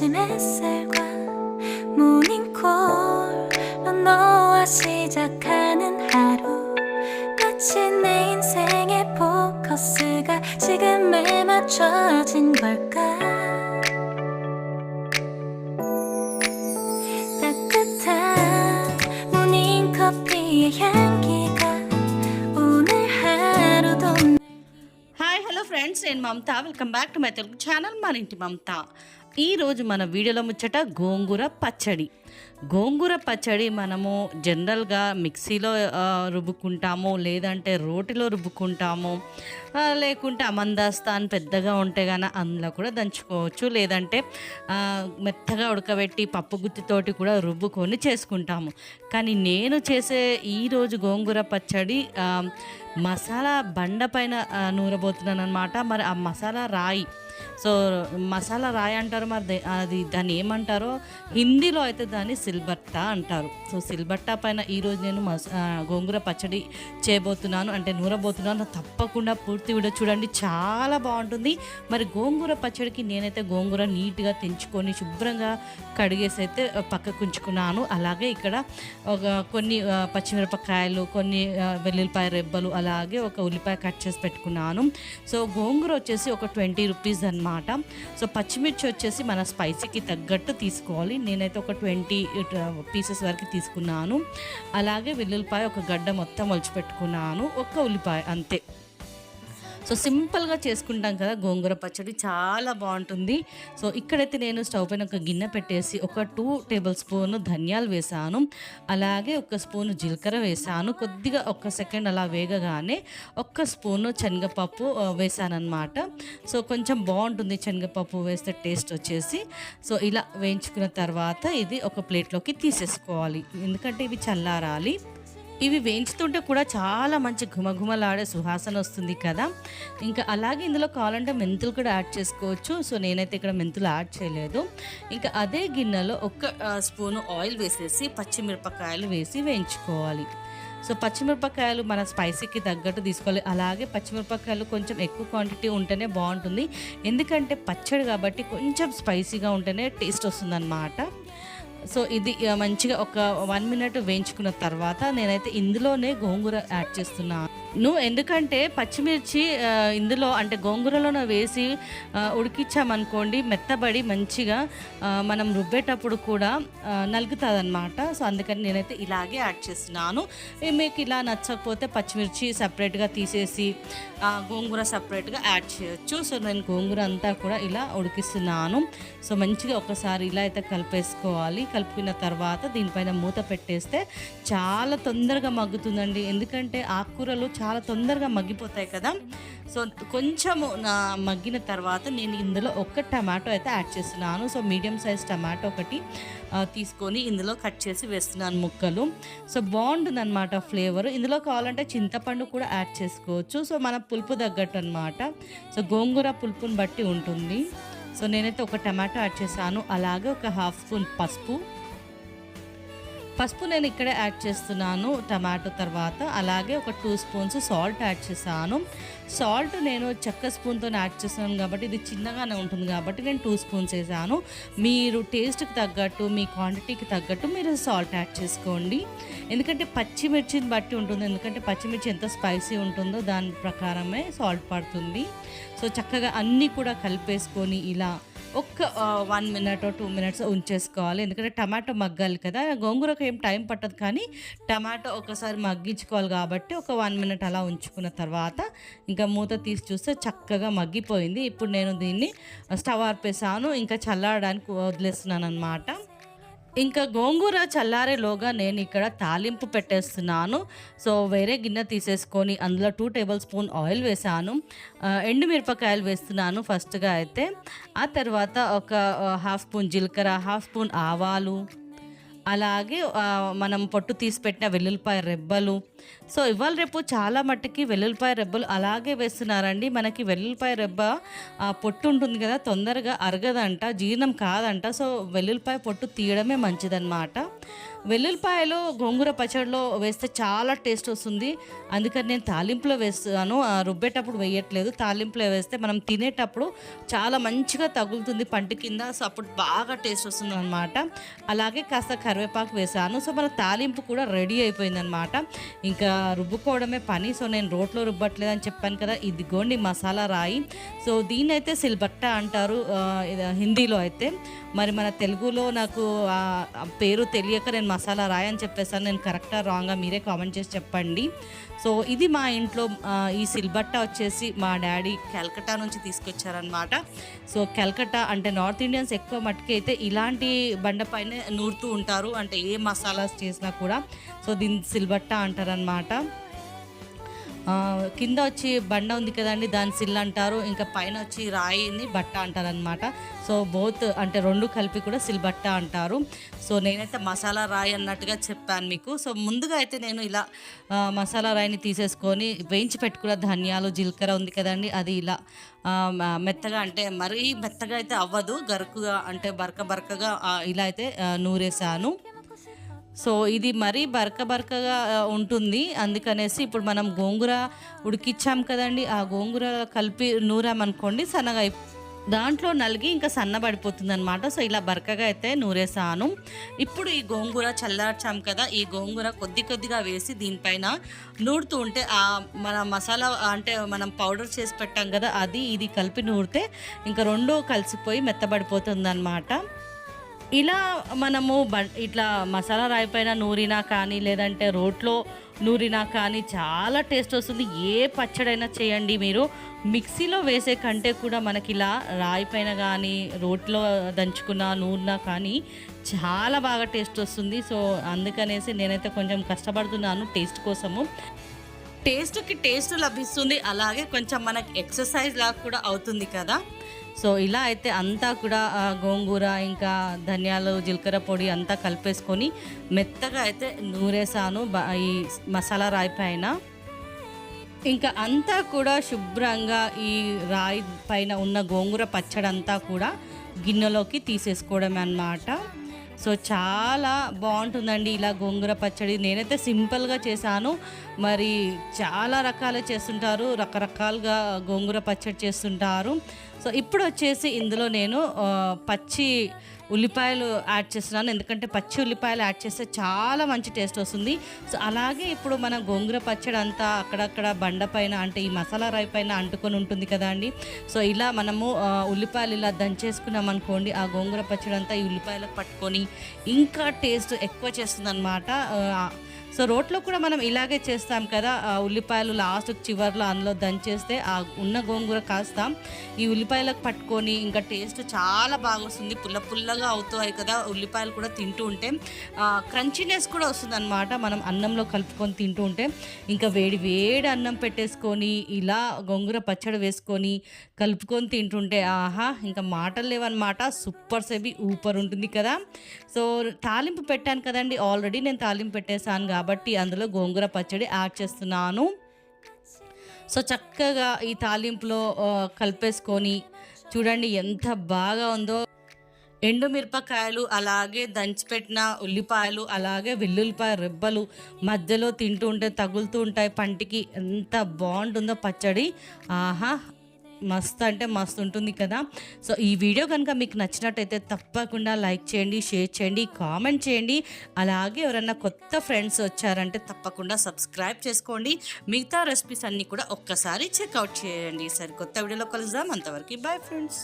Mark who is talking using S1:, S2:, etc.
S1: 아침 햇살과 모닝콜로 너와 시작하는 하루 마치 내 인생의 포커스가 지금에 맞춰진 걸까 따뜻한 모닝커피의 향기가 오늘 하루도
S2: hi hello friends నేను Mamata welcome back to my Telugu channel మన ఇంటి మమత ఈరోజు మన వీడియోలో ముచ్చట గోంగూర పచ్చడి. గోంగూర పచ్చడి మనము జనరల్గా మిక్సీలో రుబ్బుకుంటాము లేదంటే రోటిలో రుబ్బుకుంటాము. లేకుంటే అమందాస్తాన్ పెద్దగా ఉంటే కానీ అందులో కూడా దంచుకోవచ్చు లేదంటే మెత్తగా ఉడకబెట్టి పప్పు గుత్తితోటి కూడా రుబ్బుకొని చేసుకుంటాము. కానీ నేను చేసే ఈరోజు గోంగూర పచ్చడి మసాలా బండ పైన నూరబోతున్నాను అనమాట మరి ఆ మసాలా రాయి సో మసాలా రాయి అంటారు మరి దే- అది దాన్ని ఏమంటారో? హిందీలో అయితే దాన్ని సిల్బట్టా అంటారు. సో సిల్బట్టా పైన ఈరోజు నేను మస గోంగూర పచ్చడి చేయబోతున్నాను. అంటే నూరబోతున్నాను. తప్పకుండా పూర్తి వీడియో చూడండి. చాలా బాగుంటుంది. మరి గోంగూర పచ్చడికి నేనైతే గోంగూర నీట్గా తెంచుకొని శుభ్రంగా కడిగేసి అయితే పక్కకు ఉంచుకున్నాను. అలాగే ఇక్కడ ఒక కొన్ని పచ్చిమిరపకాయలు కొన్ని వెల్లుల్లిపాయ రెబ్బలు అలాగే ఒక ఉల్లిపాయ కట్ చేసి పెట్టుకున్నాను. సో గోంగూర వచ్చేసి ఒక ట్వంటీ రూపీస్ అనమాట సో పచ్చిమిర్చి వచ్చేసి మన స్పైసీకి తగ్గట్టు తీసుకోవాలి. నేనైతే ఒక ట్వంటీ పీసెస్ వరకు తీసుకున్నాను. అలాగే వెల్లుల్లిపాయ ఒక గడ్డ మొత్తం ఒలిచి పెట్టుకున్నాను ఒక ఉల్లిపాయ అంతే. సో సింపుల్గా చేసుకుంటాం కదా గోంగూర పచ్చడి చాలా బాగుంటుంది. సో ఇక్కడైతే నేను స్టవ్ పైన ఒక గిన్నె పెట్టేసి ఒక టూ టేబుల్ స్పూన్ ధనియాలు వేసాను. అలాగే ఒక స్పూన్ జీలకర్ర వేసాను. కొద్దిగా ఒక సెకండ్ అలా వేగగానే ఒక్క స్పూను శనగపప్పు వేసానమాట సో కొంచెం బాగుంటుంది శనగపప్పు వేస్తే టేస్ట్ వచ్చేసి. సో ఇలా వేయించుకున్న తర్వాత ఇది ఒక ప్లేట్లోకి తీసేసుకోవాలి. ఎందుకంటే ఇవి చల్లారాలి. ఇవి వేయించుతుంటే కూడా చాలా మంచి ఘుమఘుమలాడే సువాసన వస్తుంది కదా. ఇంకా అలాగే ఇందులో కావాలంటే మెంతులు కూడా యాడ్ చేసుకోవచ్చు. సో నేనైతే ఇక్కడ మెంతులు యాడ్ చేయలేదు. ఇంకా అదే గిన్నెలో ఒక స్పూను ఆయిల్ వేసేసి పచ్చిమిరపకాయలు వేసి వేయించుకోవాలి. సో పచ్చిమిరపకాయలు మన స్పైసీకి తగ్గట్టు తీసుకోవాలి. అలాగే పచ్చిమిరపకాయలు కొంచెం ఎక్కువ క్వాంటిటీ ఉంటేనే బాగుంటుంది. ఎందుకంటే పచ్చడి కాబట్టి కొంచెం స్పైసీగా ఉంటేనే టేస్ట్ వస్తుందన్నమాట. సో ఇది మంచిగా ఒక వన్ మినిట్ వేయించుకున్న తర్వాత నేనైతే ఇందులోనే గోంగూర యాడ్ చేస్తున్నాను. నువ్వు ఎందుకంటే పచ్చిమిర్చి ఇందులో అంటే గోంగూరలో వేసి ఉడికించామనుకోండి మెత్తబడి మంచిగా మనం రుబ్బేటప్పుడు కూడా నలుగుతుందన్నమాట. సో అందుకని నేనైతే ఇలాగే యాడ్ చేస్తున్నాను. మీకు ఇలా నచ్చకపోతే పచ్చిమిర్చి సపరేట్గా తీసేసి గోంగూర సపరేట్గా యాడ్ చేయొచ్చు. సో నేను గోంగూర అంతా కూడా ఇలా ఉడికిస్తున్నాను. సో మంచిగా ఒకసారి ఇలా అయితే కలిపేసుకోవాలి. కలుపుకున్న తర్వాత దీనిపైన మూత పెట్టేస్తే చాలా తొందరగా మగ్గుతుందండి. ఎందుకంటే ఆకుకూరలు చాలా తొందరగా మగ్గిపోతాయి కదా. సో కొంచెము నా మగ్గిన తర్వాత నేను ఇందులో ఒక్క టమాటో అయితే యాడ్ చేస్తున్నాను. సో మీడియం సైజ్ టమాటో ఒకటి తీసుకొని ఇందులో కట్ చేసి వేస్తున్నాను ముక్కలు. సో బాగుంటుంది అనమాట ఫ్లేవర్. ఇందులో కావాలంటే చింతపండు కూడా యాడ్ చేసుకోవచ్చు. సో మన పులుపు తగ్గట్టు అనమాట సో గోంగూర పులుపుని బట్టి ఉంటుంది. సో నేనైతే ఒక టమాటో యాడ్ చేశాను. అలాగే ఒక హాఫ్ స్పూన్ పసుపు. పసుపు నేను ఇక్కడే యాడ్ చేస్తున్నాను టమాటో తర్వాత. అలాగే ఒక టూ స్పూన్స్ సాల్ట్ యాడ్ చేశాను. సాల్ట్ నేను చెక్క స్పూన్తో యాడ్ చేస్తున్నాను కాబట్టి ఇది చిన్నగానే ఉంటుంది కాబట్టి నేను టూ స్పూన్స్ వేసాను. మీరు టేస్ట్కి తగ్గట్టు మీ క్వాంటిటీకి తగ్గట్టు మీరు సాల్ట్ యాడ్ చేసుకోండి. ఎందుకంటే పచ్చిమిర్చిని బట్టి ఉంటుంది. ఎందుకంటే పచ్చిమిర్చి ఎంత స్పైసీ ఉంటుందో దాని ప్రకారమే సాల్ట్ పడుతుంది. సో చక్కగా అన్నీ కూడా కలిపేసుకొని ఇలా ఒక్క వన్ మినిట్ టూ మినిట్స్ ఉంచేసుకోవాలి. ఎందుకంటే టమాటో మగ్గాలి కదా. గోంగూరకు ఏం టైం పట్టదు కానీ టమాటో ఒకసారి మగ్గించుకోవాలి కాబట్టి ఒక వన్ మినిట్ అలా ఉంచుకున్న తర్వాత ఇంకా మూత తీసి చూస్తే చక్కగా మగ్గిపోయింది. ఇప్పుడు నేను దీన్ని స్టవ్ ఆర్పేసాను ఇంకా చల్లారడానికి వదిలేస్తున్నాను అనమాట ఇంకా గోంగూర చల్లారేలోగా నేను ఇక్కడ తాలింపు పెట్టేస్తున్నాను. సో వేరే గిన్నె తీసేసుకొని అందులో టూ టేబుల్ స్పూన్ ఆయిల్ వేసాను ఎండుమిరపకాయలు వేస్తున్నాను ఫస్ట్గా అయితే. ఆ తర్వాత ఒక హాఫ్ స్పూన్ జీలకర్ర హాఫ్ స్పూన్ ఆవాలు. అలాగే మనం పొట్టు తీసి పెట్టిన వెల్లుల్లిపాయ రెబ్బలు సో ఇవాళ రేపు చాలా మట్టుకి వెల్లుల్లిపాయ రెబ్బలు అలాగే వేస్తున్నారండి. మనకి వెల్లుల్లిపాయ రెబ్బ పొట్టు ఉంటుంది కదా తొందరగా అరగదంట జీర్ణం కాదంట. సో వెల్లుల్లిపాయ పొట్టు తీయడమే మంచిదన్నమాట. వెల్లుల్లిపాయలు గోంగూర పచ్చడిలో వేస్తే చాలా టేస్ట్ వస్తుంది. అందుకని నేను తాలింపులో వేస్తాను. రుబ్బేటప్పుడు వేయట్లేదు. తాలింపులో వేస్తే మనం తినేటప్పుడు చాలా మంచిగా తగులుతుంది. పంట కింద సో అప్పుడు బాగా టేస్ట్ వస్తుంది అనమాట అలాగే కాస్త కరివేపాకు వేసాను. సో మన తాలింపు కూడా రెడీ అయిపోయిందనమాట ఇంకా రుబ్బుకోవడమే పని. సో నేను రోట్లో రుబ్బట్లేదు అని చెప్పాను కదా ఇదిగోండి మసాలా రాయి. సో దీన్నైతే సిల్బట్ట అంటారు హిందీలో అయితే. మరి మన తెలుగులో నాకు పేరు తెలియక నేను మసాలా రాయి అని చెప్పేసాను. నేను కరెక్టా రాంగా మీరే కామెంట్ చేసి చెప్పండి. సో ఇది మా ఇంట్లో ఈ సిల్బట్ట వచ్చేసి మా డాడీ కలకట్టా నుంచి తీసుకొచ్చారనమాట సో కలకట్టా అంటే నార్త్ ఇండియన్స్ ఎక్కువ మట్టుకి అయితే ఇలాంటి బండపైన నూరుతూ ఉంటారు. అంటే ఏ మసాలాస్ చేసినా కూడా. సో దీన్ని సిల్బట్ట అంటారనమాట కింద వచ్చి బండ ఉంది కదండి దాని సిల్ అంటారు. ఇంకా పైన వచ్చి రాయిని బట్ట అంటారనమాట సో బోత్ అంటే రెండు కలిపి కూడా సిల్ బట్ట అంటారు. సో నేనైతే మసాలా రాయి అన్నట్టుగా చెప్పాను మీకు. సో ముందుగా అయితే నేను ఇలా మసాలా రాయిని తీసేసుకొని వేయించి పెట్టుకున్న ధనియాలు జీలకర్ర ఉంది కదండి అది ఇలా మెత్తగా అంటే మరీ మెత్తగా అయితే అవ్వదు. గరుకుగా అంటే బరక బరకగా ఇలా అయితే నూరేసాను. సో ఇది మరీ బరక బరకగా ఉంటుంది. అందుకనేసి ఇప్పుడు మనం గోంగూర ఉడికిచ్చాం కదండి. ఆ గోంగూర కలిపి నూరామనుకోండి సన్నగా దాంట్లో నలిగి ఇంకా సన్నబడిపోతుంది అనమాట సో ఇలా బరకగా అయితే నూరేసాను. ఇప్పుడు ఈ గోంగూర చల్లార్చాం కదా ఈ గోంగూర కొద్ది కొద్దిగా వేసి దీనిపైన నూరుతూ ఉంటే ఆ మన మసాలా అంటే మనం పౌడర్ చేసి పెట్టాం కదా అది ఇది కలిపి నూరితే ఇంకా రెండు కలిసిపోయి మెత్తబడిపోతుంది ఇలా మనము బ ఇట్లా మసాలా రాయి పైన నూరినా కానీ లేదంటే రోట్లో నూరినా కానీ చాలా టేస్ట్ వస్తుంది. ఏ పచ్చడైనా చేయండి మీరు. మిక్సీలో వేసే కంటే కూడా మనకి ఇలా రాయి పైన కానీ రోట్లో దంచుకున్న నూరినా కానీ చాలా బాగా టేస్ట్ వస్తుంది. సో అందుకనేసి నేనైతే కొంచెం కష్టపడుతున్నాను టేస్ట్ కోసము. టేస్ట్కి టేస్ట్ లభిస్తుంది. అలాగే కొంచెం మనకి ఎక్సర్సైజ్ లాగా కూడా అవుతుంది కదా. సో ఇలా అయితే అంతా కూడా గోంగూర ఇంకా ధనియాలు జీలకర్ర పొడి అంతా కలిపేసుకొని మెత్తగా అయితే నూరేసాను బ- ఈ మసాలా రాయి పైన. ఇంకా అంతా కూడా శుభ్రంగా ఈ రాయి పైన ఉన్న గోంగూర పచ్చడి అంతా కూడా గిన్నెలోకి తీసేసుకోవడమే అన్నమాట. సో చాలా బాగుంటుందండి ఇలా గోంగూర పచ్చడి. నేనైతే సింపుల్గా చేశాను. మరి చాలా రకాలు చేస్తుంటారు రకరకాలుగా గోంగూర పచ్చడి చేస్తుంటారు. సో ఇప్పుడు వచ్చేసి ఇందులో నేను పచ్చి ఉల్లిపాయలు యాడ్ చేస్తున్నాను. ఎందుకంటే పచ్చి ఉల్లిపాయలు యాడ్ చేస్తే చాలా మంచి టేస్ట్ వస్తుంది. సో అలాగే ఇప్పుడు మన గోంగూర పచ్చడి అంతా అక్కడక్కడ బండ పైన అంటే ఈ మసాలా రాయి పైన అంటుకొని ఉంటుంది కదా అండి. సో ఇలా మనము ఉల్లిపాయలు ఇలా దంచేసుకున్నాం అనుకోండి ఆ గోంగూర పచ్చడి అంతా ఈ ఉల్లిపాయలకు పట్టుకొని ఇంకా టేస్ట్ ఎక్కువ చేస్తుంది అనమాట సో రోట్లో కూడా మనం ఇలాగే చేస్తాం కదా ఆ ఉల్లిపాయలు లాస్ట్ చివర్లో అందులో దంచేస్తే ఆ ఉన్న గోంగూర కాస్త. ఈ ఉల్లిపాయలకు పట్టుకొని ఇంకా టేస్ట్ చాలా బాగా వస్తుంది పుల్ల పుల్లగా అవుతాయి కదా ఉల్లిపాయలు కూడా తింటూ ఉంటే. క్రంచినెస్ కూడా వస్తుంది అనమాట మనం అన్నంలో కలుపుకొని తింటూ ఉంటే. ఇంకా వేడి వేడి అన్నం పెట్టేసుకొని ఇలా గోంగూర పచ్చడి వేసుకొని కలుపుకొని తింటుంటే ఆహా ఇంకా మాటలు లేవన్నమాట. సూపర్ సెబి ఊపర్ ఉంటుంది కదా. సో తాలింపు పెట్టాను కదండి. ఆల్రెడీ నేను తాలింపు పెట్టేశాను కాబట్టి కాబట్టి అందులో గోంగూర పచ్చడి యాడ్ చేస్తున్నాను. సో చక్కగా ఈ తాలింపులో కలిపేసుకొని చూడండి ఎంత బాగా ఉందో. ఎండుమిరపకాయలు అలాగే దంచిపెట్టిన ఉల్లిపాయలు అలాగే వెల్లుల్లిపాయ రెబ్బలు మధ్యలో తింటూ ఉంటే తగులుతూ ఉంటాయి. పంటికి ఎంత బాగుంటుందో పచ్చడి. ఆహా మస్తు అంటే మస్తు ఉంటుంది కదా. సో ఈ వీడియో కనుక మీకు నచ్చినట్టయితే తప్పకుండా లైక్ చేయండి షేర్ చేయండి కామెంట్ చేయండి. అలాగే ఎవరైనా కొత్త ఫ్రెండ్స్ వచ్చారంటే తప్పకుండా సబ్స్క్రైబ్ చేసుకోండి. మిగతా రెసిపీస్ అన్నీ కూడా ఒక్కసారి చెక్అవుట్ చేయండి. సరే కొత్త వీడియోలో కలుద్దాం. అంతవరకు బాయ్ ఫ్రెండ్స్.